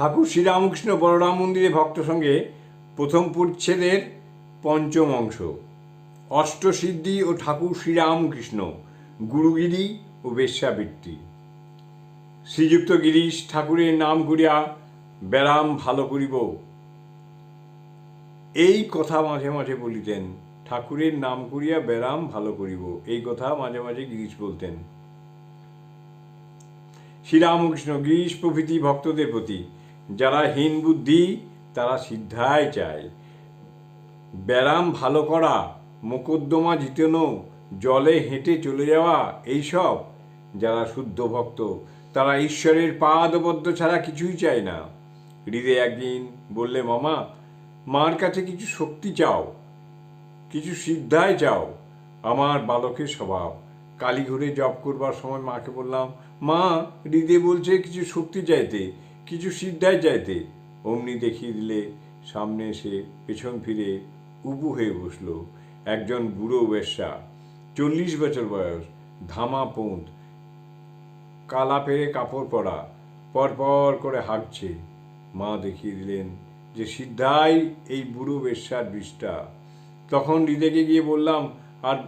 ঠাকুর শ্রীরামকৃষ্ণ বলরাম মন্দিরে ভক্ত সঙ্গে প্রথম পরিচ্ছেদের পঞ্চম অংশ। অষ্টসিদ্ধি ও ঠাকুর শ্রীরামকৃষ্ণ, গুরুগিরি ও বেশ্যাবৃত্তি। শ্রীযুক্ত গিরিশ ঠাকুরের নাম করিয়া ব্যারাম ভালো করিব। এই কথা মাঝে মাঝে বলিতেন, ঠাকুরের নাম করিয়া ব্যারাম ভালো করিব, এই কথা মাঝে মাঝে গিরিশ বলতেন। শ্রীরামকৃষ্ণ, গিরিশ প্রভৃতি ভক্তদের প্রতি যারা হীন বুদ্ধি, তারা সিদ্ধায় চায়। ব্যারাম ভালো করা, মোকদ্দমা জিতানো, জলে হেঁটে চলে যাওয়া এইসব যারা শুদ্ধ ভক্ত, তারা ঈশ্বরের পাদবদ্ধ ছাড়া কিছুই চায় না। হৃদয় একদিন বললে, মামা, মার কাছে কিছু শক্তি চাও, কিছু সিদ্ধায় চাও, আমার বালকের স্বভাব। কালীঘরে জপ করবার সময় মাকে বললাম, মা হৃদে বলছে কিছু শক্তি চাইতে। কিছু সিদ্ধায় যাইতে অমনি দেখিয়ে দিলে সামনে এসে পেছন ফিরে উবু হয়ে বসল একজন বুড়ো বেশ্যা। চল্লিশ বছর বয়স, ধামা পোঁত, কালা পেরে কাপড় পরা, পরপর করে হাঁকছে মা দেখিয়ে দিলেন যে সিদ্ধাই এই বুড়ো বেশ্যার বিষটা তখন হৃদয়কে গিয়ে বললাম, আর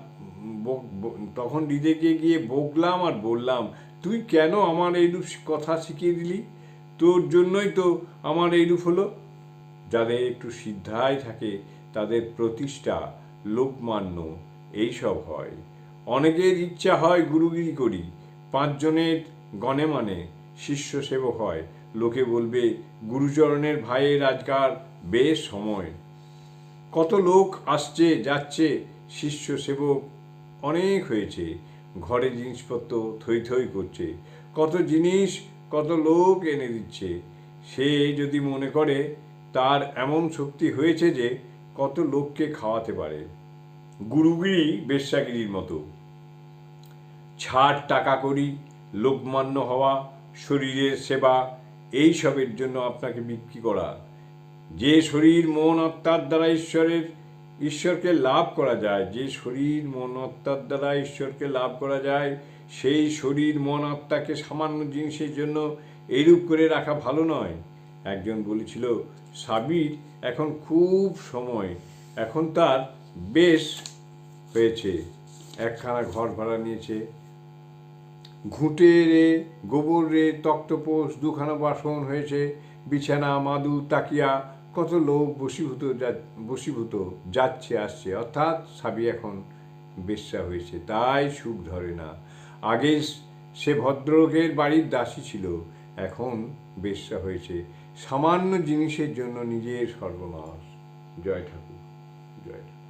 তখন হৃদয়কে গিয়ে বকলাম আর বললাম, তুই কেন আমার এইরূপ কথা শিখিয়ে দিলি? তোর জন্যই তো আমার এইরূপ হলো। যাদের একটু সিদ্ধায় থাকে, তাদের প্রতিষ্ঠা লোকমান্য, এইসব হয়। অনেকের ইচ্ছা হয় গুরুগিরি করি, পাঁচজনের গণে মানে শিষ্য সেবক হয়। লোকে বলবে, গুরুচরণের ভাইয়ের আজকাল বেশ সময়। কত লোক আসছে, যাচ্ছে, শিষ্য সেবক অনেক হয়েছে। ঘরে জিনিসপত্র থই থই করছে। কত জিনিস কত লোক এনে দিচ্ছে। সে যদি মনে করে তার এমন শক্তি হয়েছে যে কত লোককে খাওয়াতে পারে। গুরুগিরি বেশ্যাগিরির মতো। ছাড় টাকা করি, লোকমান্য হওয়া, শরীরের সেবা, এই সবের জন্য আপনাকে বিক্রি করা। যে শরীর, মন, আত্মার দ্বারা ঈশ্বরের, ঈশ্বরকে লাভ করা যায়, যে শরীর, মন, আত্মার দ্বারা ঈশ্বরকে লাভ করা যায় সেই শরীর, মন, আত্মাকে সামান্য জিনিসের জন্য এরূপ করে রাখা ভালো নয়। একজন বলেছিল, সাবির এখন খুব সময়, এখন তার বেশ হয়েছে। একখানা ঘর ভাড়া নিয়েছে। ঘুঁটে রে গোবর রে তক্তপোষ, দুখানা বাসন হয়েছে, বিছানা মাদু তাকিয়া, কত লোক বশীভূত যা- বশীভূত যাচ্ছে, আসছে। অর্থাৎ সাবি এখন বেশ্যা হয়েছে, তাই সুখ ধরে না। আগে সে ভদ্রলোকের বাড়ির দাসী ছিল, এখন বেশ্যা হয়েছে। সামান্য জিনিসের জন্য নিজের সর্বনাশ। জয় ঠাকুর জয় ঠাকুর।